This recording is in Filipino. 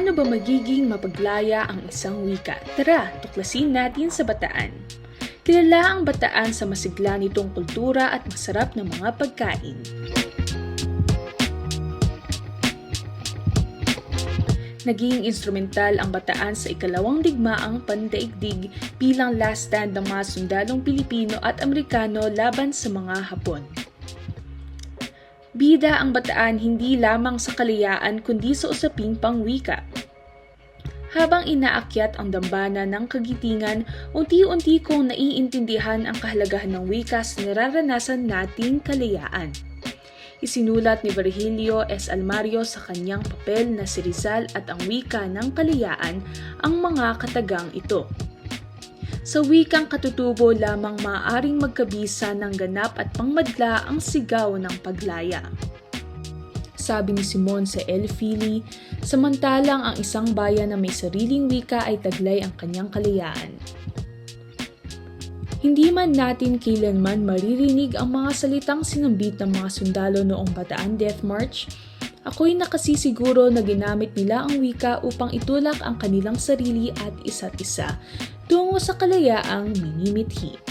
Paano ba magiging mapaglaya ang isang wika? Tara, tuklasin natin sa bataan. Kilala ang bataan sa masigla nitong kultura at masarap na mga pagkain. Naging instrumental ang bataan sa ikalawang digmaang pandaigdig bilang last stand ng mga sundalong Pilipino at Amerikano laban sa mga Hapon. Bida ang bataan hindi lamang sa kalayaan kundi sa usaping pangwika. Habang inaakyat ang dambana ng kagitingan, unti-unti kong naiintindihan ang kahalagahan ng wika sa nararanasan nating kalayaan. Isinulat ni Virgilio S. Almario sa kanyang papel na si Rizal at ang wika ng kalayaan ang mga katagang ito. Sa wikang katutubo lamang maaaring magkabisa ng ganap at pangmadla ang sigaw ng paglaya. Sabi ni Simon sa El Fili, samantalang ang isang bayan na may sariling wika ay taglay ang kanyang kalayaan. Hindi man natin kailanman maririnig ang mga salitang sinambit ng mga sundalo noong Bataan Death March, ako'y nakasisiguro na ginamit nila ang wika upang itulak ang kanilang sarili at isa't isa tungo sa kalayaang minimithi.